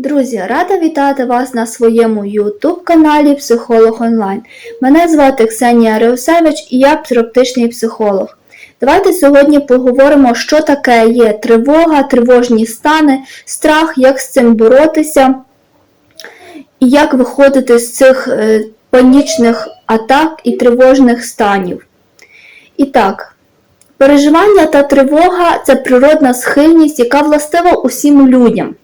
Друзі, рада вітати вас на своєму YouTube каналі Психолог Онлайн. Мене звати Ксенія Реусевич і я психоптичний психолог. Давайте сьогодні поговоримо, що таке є тривога, тривожні стани, страх, як з цим боротися і як виходити з цих е, панічних атак і тривожних станів. І так, переживання та тривога це природна схильність, яка властива усім людям.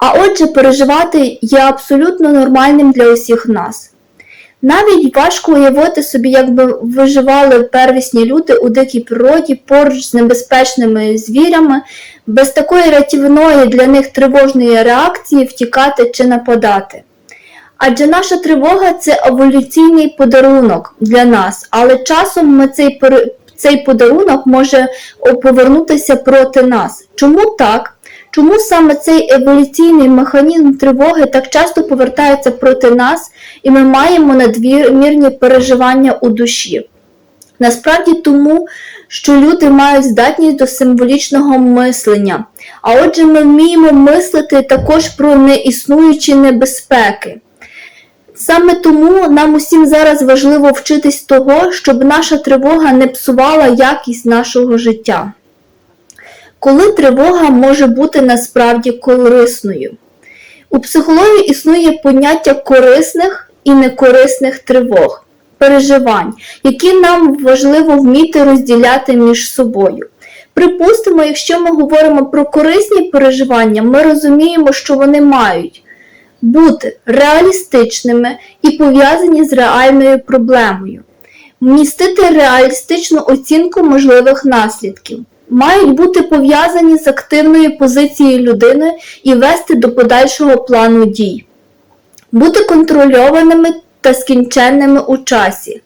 А отже, переживати є абсолютно нормальним для усіх нас. Навіть важко уявити собі, як би виживали первісні люди у дикій природі поруч з небезпечними звірями, без такої рятівної для них тривожної реакції втікати чи нападати. Адже наша тривога це еволюційний подарунок для нас, але часом ми цей, цей подарунок може повернутися проти нас. Чому так? Чому саме цей еволюційний механізм тривоги так часто повертається проти нас, і ми маємо надмірні переживання у душі? Насправді тому, що люди мають здатність до символічного мислення, а отже, ми вміємо мислити також про неіснуючі небезпеки. Саме тому нам усім зараз важливо вчитись того, щоб наша тривога не псувала якість нашого життя. Коли тривога може бути насправді корисною? У психології існує поняття корисних і некорисних тривог, переживань, які нам важливо вміти розділяти між собою. Припустимо, якщо ми говоримо про корисні переживання, ми розуміємо, що вони мають бути реалістичними і пов'язані з реальною проблемою, містити реалістичну оцінку можливих наслідків, мають бути пов'язані з активною позицією людини і вести до подальшого плану дій, бути контрольованими та скінченними у часі,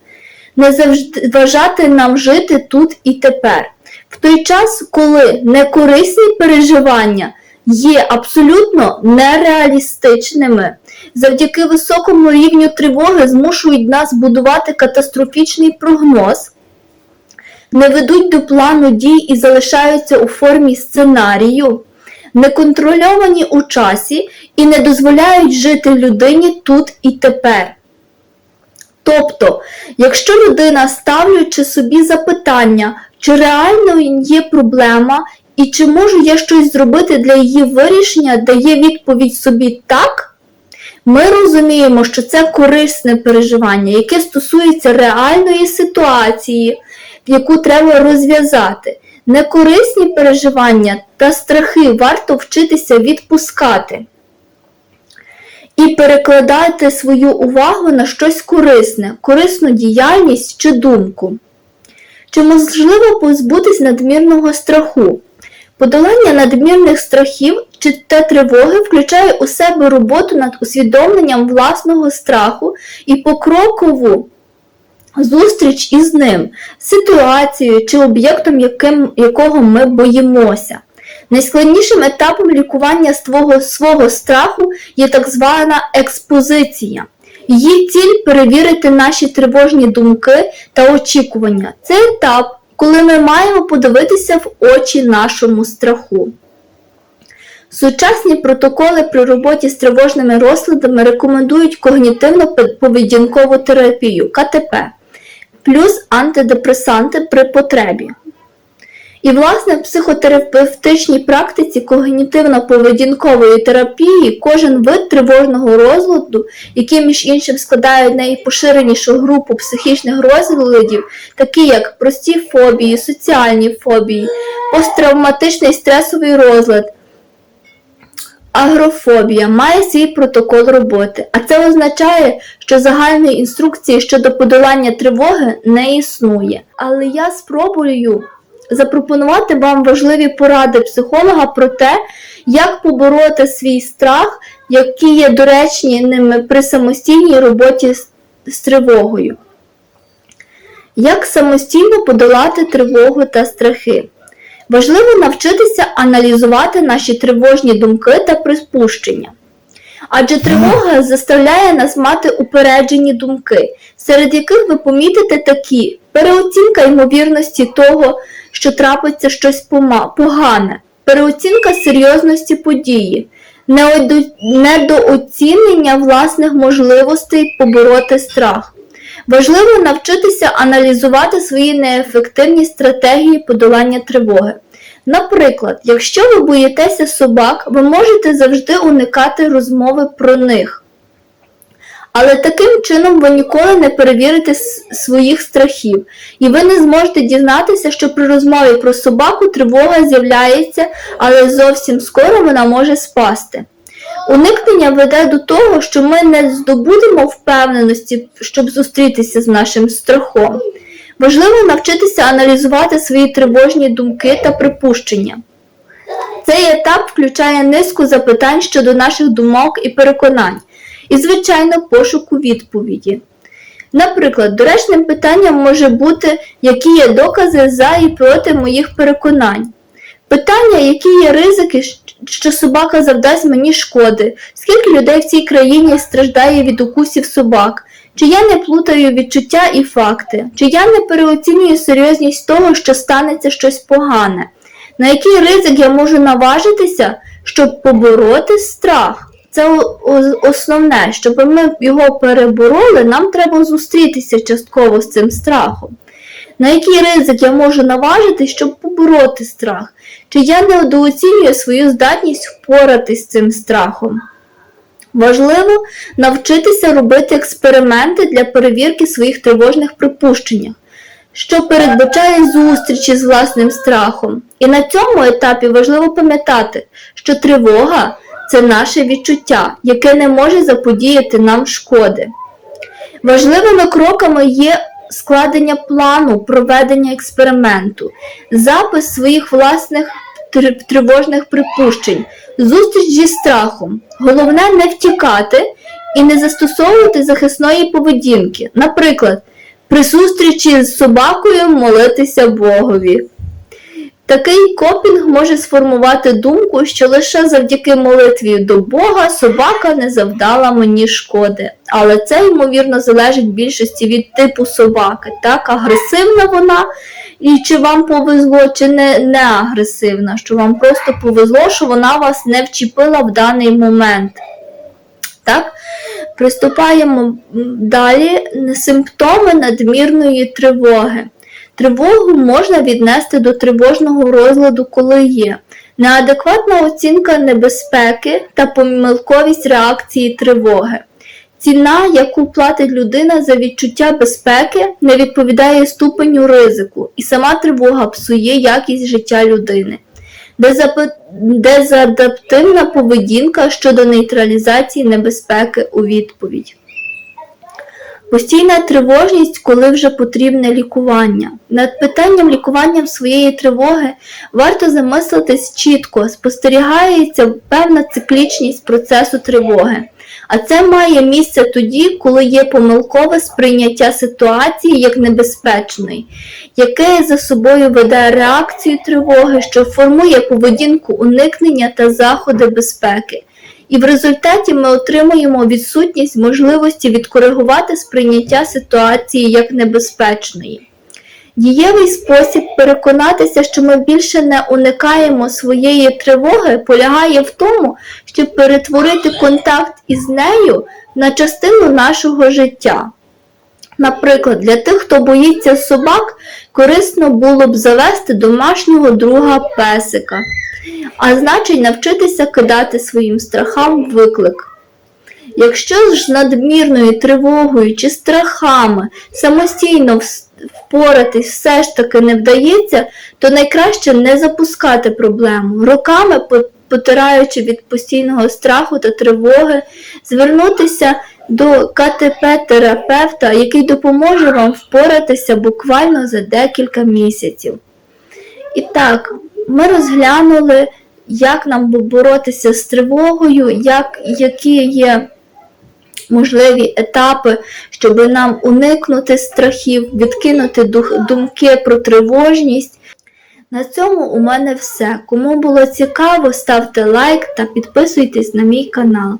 не завжди вважати нам жити тут і тепер. В той час, коли некорисні переживання є абсолютно нереалістичними, завдяки високому рівню тривоги змушують нас будувати катастрофічний прогноз, не ведуть до плану дій і залишаються у формі сценарію, неконтрольовані у часі і не дозволяють жити людині тут і тепер. Тобто, якщо людина, ставлячи собі запитання, чи реально є проблема і чи можу я щось зробити для її вирішення, дає відповідь собі так, ми розуміємо, що це корисне переживання, яке стосується реальної ситуації, яку треба розв'язати. Некорисні переживання та страхи варто вчитися відпускати і перекладати свою увагу на щось корисне, корисну діяльність чи думку. Чи можливо позбутись надмірного страху? Подолання надмірних страхів чи та тривоги включає у себе роботу над усвідомленням власного страху і покрокову зустріч із ним, ситуацією чи об'єктом, якого ми боїмося. Найскладнішим етапом лікування свого, свого страху є так звана експозиція. Її ціль перевірити наші тривожні думки та очікування. Це етап, коли ми маємо подивитися в очі нашому страху. Сучасні протоколи при роботі з тривожними розладами рекомендують когнітивно-поведінкову терапію КТП плюс антидепресанти при потребі. І, власне, в психотерапевтичній практиці когнітивно-поведінкової терапії кожен вид тривожного розладу, який, між іншим, складає найпоширенішу групу психічних розладів, такі як прості фобії, соціальні фобії, посттравматичний стресовий розлад, агрофобія, має свій протокол роботи, а це означає, що загальної інструкції щодо подолання тривоги не існує. Але я спробую запропонувати вам важливі поради психолога про те, як побороти свій страх, які є доречні ними при самостійній роботі з, тривогою. Як самостійно подолати тривогу та страхи? Важливо навчитися аналізувати наші тривожні думки та припущення. Адже тривога заставляє нас мати упереджені думки, серед яких ви помітите такі переоцінка ймовірності того, що трапиться щось погане, переоцінка серйозності події, недооцінення власних можливостей побороти страх. Важливо навчитися аналізувати свої неефективні стратегії подолання тривоги. Наприклад, якщо ви боїтеся собак, ви можете завжди уникати розмови про них. Але таким чином ви ніколи не перевірите своїх страхів, і ви не зможете дізнатися, що при розмові про собаку тривога з'являється, але зовсім скоро вона може спасти. Уникнення веде до того, що ми не здобудемо впевненості, щоб зустрітися з нашим страхом. Важливо навчитися аналізувати свої тривожні думки та припущення. Цей етап включає низку запитань щодо наших думок і переконань, і, звичайно, пошуку відповіді. Наприклад, доречним питанням може бути, які є докази за і проти моїх переконань. Питання, які є ризики, що собака завдасть мені шкоди, скільки людей в цій країні страждає від укусів собак, чи я не плутаю відчуття і факти, чи я не переоцінюю серйозність того, що станеться щось погане, на який ризик я можу наважитися, щоб побороти страх. Це основне, щоб ми його перебороли, нам треба зустрітися частково з цим страхом. На який ризик я можу наважити, щоб побороти страх? Чи я недооцінюю свою здатність впоратись з цим страхом? Важливо навчитися робити експерименти для перевірки своїх тривожних припущень, що передбачає зустрічі з власним страхом. І на цьому етапі важливо пам'ятати, що тривога це наше відчуття, яке не може заподіяти нам шкоди. Важливими кроками є складення плану проведення експерименту, запис своїх власних тривожних припущень, зустріч зі страхом. Головне не втікати і не застосовувати захисної поведінки. Наприклад, при зустрічі з собакою молитися Богові. Такий копінг може сформувати думку, що лише завдяки молитві до Бога собака не завдала мені шкоди. Але це, ймовірно, залежить в більшості від типу собаки. Так, агресивна вона, і чи вам повезло, чи не, не агресивна, що вам просто повезло, що вона вас не вчепила в даний момент. Так? Приступаємо далі. Симптоми надмірної тривоги. Тривогу можна віднести до тривожного розладу, коли є неадекватна оцінка небезпеки та помилковість реакції тривоги. Ціна, яку платить людина за відчуття безпеки, не відповідає ступеню ризику, і сама тривога псує якість життя людини. Дезадаптивна поведінка щодо нейтралізації небезпеки у відповідь. Постійна тривожність, коли вже потрібне лікування. Над питанням лікування своєї тривоги варто замислитись чітко, спостерігається певна циклічність процесу тривоги. А це має місце тоді, коли є помилкове сприйняття ситуації як небезпечної, яке за собою веде реакцію тривоги, що формує поведінку уникнення та заходи безпеки. І в результаті ми отримуємо відсутність можливості відкоригувати сприйняття ситуації як небезпечної. Дієвий спосіб переконатися, що ми більше не уникаємо своєї тривоги, полягає в тому, щоб перетворити контакт із нею на частину нашого життя. Наприклад, для тих, хто боїться собак, корисно було б завести домашнього друга песика, а значить навчитися кидати своїм страхам виклик. Якщо ж з надмірною тривогою чи страхами самостійно впоратись все ж таки не вдається, то найкраще не запускати проблему, роками потираючи від постійного страху та тривоги, звернутися до КТП-терапевта, який допоможе вам впоратися буквально за декілька місяців. І так, ми розглянули, як нам боротися з тривогою, як, які є можливі етапи, щоб нам уникнути страхів, відкинути думки про тривожність. На цьому у мене все. Кому було цікаво, ставте лайк та підписуйтесь на мій канал.